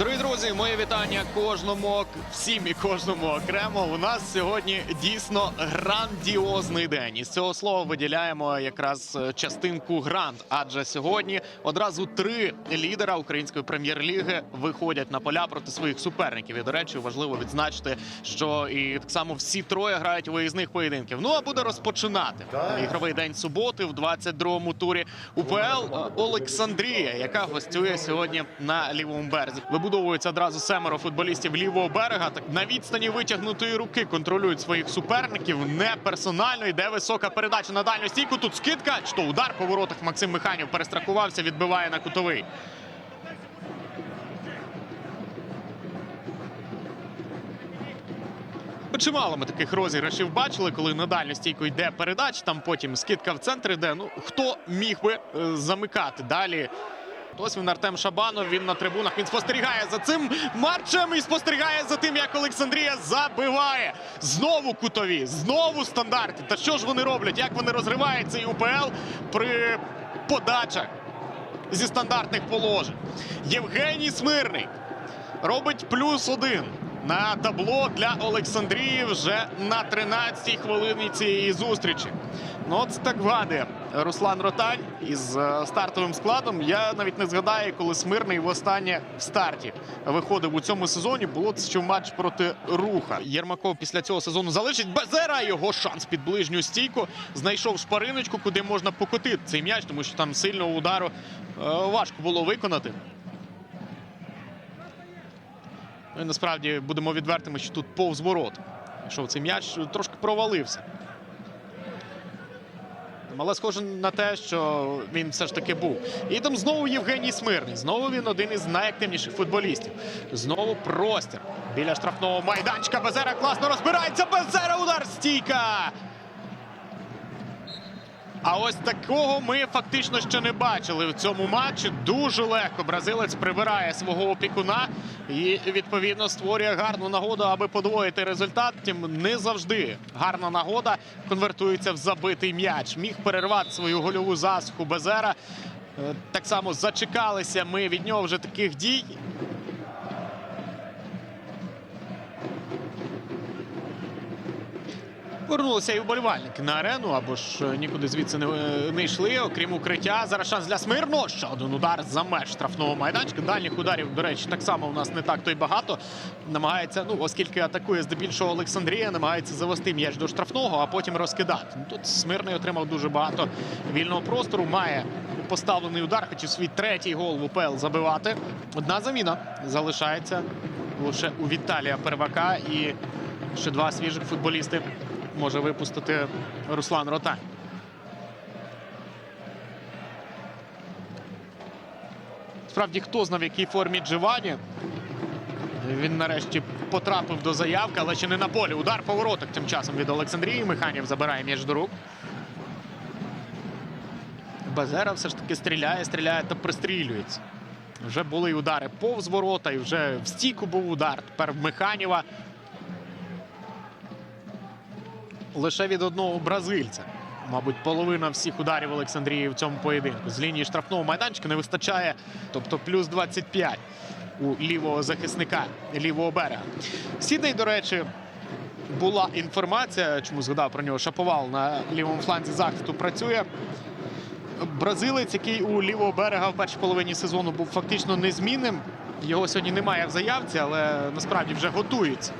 Дорогі друзі, моє вітання кожному, всім і кожному окремо. У нас сьогодні дійсно грандіозний день. І з цього слова виділяємо якраз е, частинку гранд. Адже сьогодні одразу три лідера української прем'єр-ліги виходять на поля проти своїх суперників. І до речі, важливо відзначити, що і так само всі троє грають виїзних поєдинків. Ну а буде розпочинати ігровий день суботи в 22-му турі УПЛ Олександрія, яка гостює сьогодні на лівому березі. Вибудовується одразу семеро футболістів лівого берега. Так на відстані витягнутої руки контролюють своїх суперників. Не персонально йде висока передача на дальню стійку. Тут скидка. То удар по воротах Максим Механів перестрахувався, відбиває на кутовий. Чимало ми таких розіграшів бачили, коли на дальню стійку йде передач, там потім скидка в центр йде. Ну хто міг би е, замикати далі? Ось він Артем Шабанов. Він на трибунах. Він спостерігає за цим матчем і спостерігає за тим, як Олександрія забиває. Знову кутові, знову стандарти. Та що ж вони роблять? Як вони розривають цей УПЛ при подачах зі стандартних положень? Євгеній Смирний робить плюс один на табло для Олександрії вже на 13-й хвилині цієї зустрічі. Ну, от так вгадує Руслан Ротань із е, стартовим складом. Я навіть не згадаю, коли Смирний востаннє в старті виходив у цьому сезоні. Було це ще матч проти руха. Єрмаков після цього сезону залишить Безера. Його шанс під ближню стійку. Знайшов шпариночку, куди можна покотити цей м'яч, тому що там сильного удару е, важко було виконати. Ну насправді будемо відвертими, що тут повз ворот. Що цей м'яч трошки провалився. Але схоже на те, що він все ж таки був. І там знову Євгеній Смирний. Знову він один із найактивніших футболістів. Знову простір. Біля штрафного майданчика Безера класно розбирається. Безера удар стійка. А ось такого ми фактично ще не бачили в цьому матчі. Дуже легко бразилець прибирає свого опікуна і відповідно створює гарну нагоду, аби подвоїти результат. Втім, не завжди гарна нагода конвертується в забитий м'яч. Міг перервати свою гольову засуху Безера. Е, Так само зачекалися ми від нього вже таких дій. Повернулися і вболівальники на арену, або ж е, нікуди звідси не, е, не йшли, окрім укриття. Зараз шанс для Смирно. Ще один удар за меж штрафного майданчика. Дальніх ударів, до речі, так само у нас не так то й багато. Намагається, ну оскільки атакує здебільшого Олександрія, намагається завести м'яч до штрафного, а потім розкидати. Ну, Тут Смирний отримав дуже багато вільного простору. Має поставлений удар, хотів свій третій гол в УПЛ забивати. Одна заміна залишається лише у Віталія Первака і ще два свіжих футболісти може випустити Руслан Ротань. Справді, хто знав, в якій формі Дживані. Він нарешті потрапив до заявки, але ще не на полі. Удар по воротах тим часом від Олександрії. Механів забирає м'яч до рук. Базера все ж таки стріляє, стріляє та пристрілюється. Вже були удари повз ворота, і вже в стійку був удар. Тепер в Механіва. Лише від одного бразильця. Мабуть, половина всіх ударів Олександрії в цьому поєдинку. З лінії штрафного майданчика не вистачає, тобто плюс 25 у лівого захисника лівого берега. Сідней, до речі, була інформація, чому згадав про нього Шаповал на лівому фланзі захисту працює. Бразилець, який у лівого берега в першій половині сезону був фактично незмінним. Його сьогодні немає в заявці, але насправді вже готується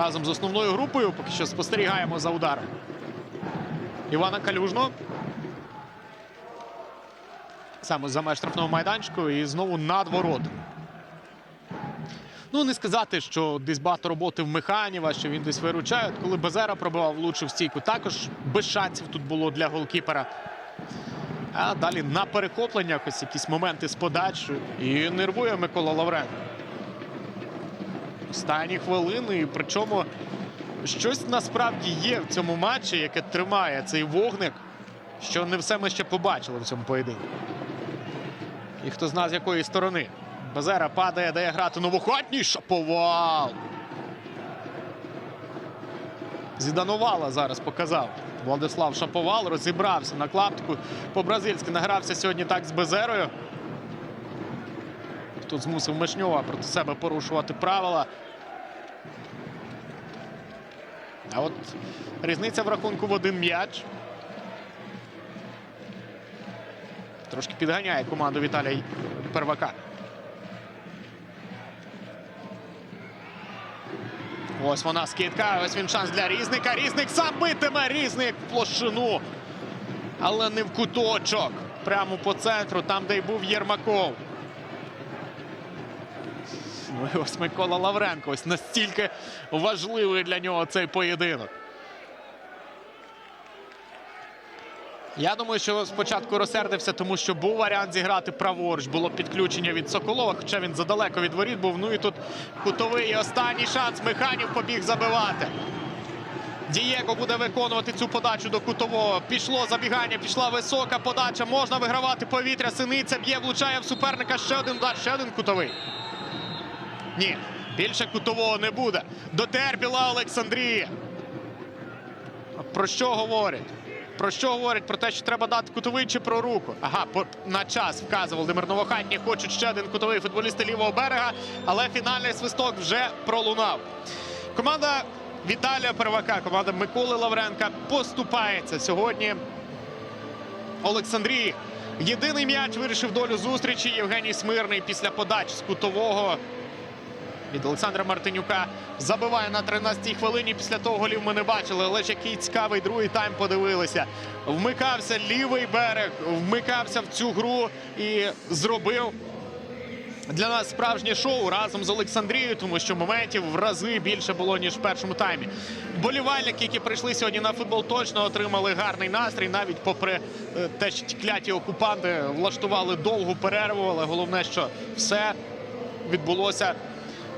разом з основною групою. Поки що спостерігаємо за ударом. Івана Калюжно. Саме за меж штрафного майданчику і знову над воротами. Ну, не сказати, що десь багато роботи в Механіва, що він десь виручає. Коли Безера пробивав влучив стійку, також без шансів тут було для голкіпера. А далі на перехопленнях ось якісь моменти з подачею. І нервує Микола Лавренко. Останні хвилини. І причому щось насправді є в цьому матчі, яке тримає цей вогник, що не все ми ще побачили в цьому поєдинку. І хто зна з якої сторони. Базера падає, дає грати новохатній шаповал. Зіданувала зараз показав. Владислав Шаповал розібрався на клаптику. По-бразильськи награвся сьогодні так з Безерою. Тут змусив Мишньова проти себе порушувати правила. А от різниця в рахунку в один м'яч. Трошки підганяє команду Віталія Первака. Ось вона скидка. Ось він шанс для різника. Різник сам битиме. Різник в площину. Але не в куточок. Прямо по центру, там, де й був Єрмаков. Ну і ось Микола Лавренко. Ось настільки важливий для нього цей поєдинок. Я думаю, що спочатку розсердився, тому що був варіант зіграти праворуч. Було підключення від Соколова, хоча він задалеко від воріт був. Ну і тут кутовий і останній шанс. Механів побіг забивати. Дієго буде виконувати цю подачу до кутового. Пішло забігання, пішла висока подача. Можна вигравати повітря. Синиця б'є, влучає в суперника. Ще один удар, ще один кутовий. Ні, більше кутового не буде. Дотерпіла Олександрія. Про що говорять? Про що говорять? Про те, що треба дати кутовий чи про руку? Ага, на час вказував Володимир Новохатній. Хочуть ще один кутовий футболісти лівого берега, але фінальний свисток вже пролунав. Команда Віталія Первака, команда Миколи Лавренка поступається сьогодні. Олександрії. Єдиний м'яч вирішив долю зустрічі. Євгеній Смирний після подач з кутового від Олександра Мартинюка забиває на 13-й хвилині. Після того голів ми не бачили. Але ж який цікавий другий тайм подивилися. Вмикався лівий берег, вмикався в цю гру і зробив для нас справжнє шоу разом з Олександрією, тому що моментів в рази більше було ніж в першому таймі. Болівальники, які прийшли сьогодні на футбол, точно отримали гарний настрій, навіть попри е, те, що ті кляті окупанти влаштували довгу перерву, але головне, що все відбулося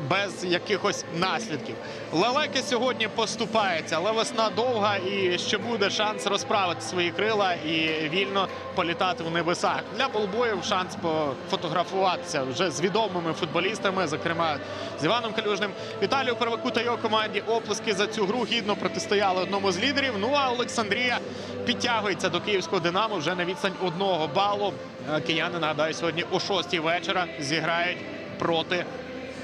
без якихось наслідків. Лелеки сьогодні поступається, але весна довга і ще буде шанс розправити свої крила і вільно політати в небесах. Для болбоїв шанс пофотографуватися вже з відомими футболістами, зокрема з Іваном Калюжним, Віталію Перваку та його команді. Оплески за цю гру гідно протистояли одному з лідерів. Ну а Олександрія підтягується до київського Динамо вже на відстань одного балу. Кияни нагадаю сьогодні о 6 вечора зіграють проти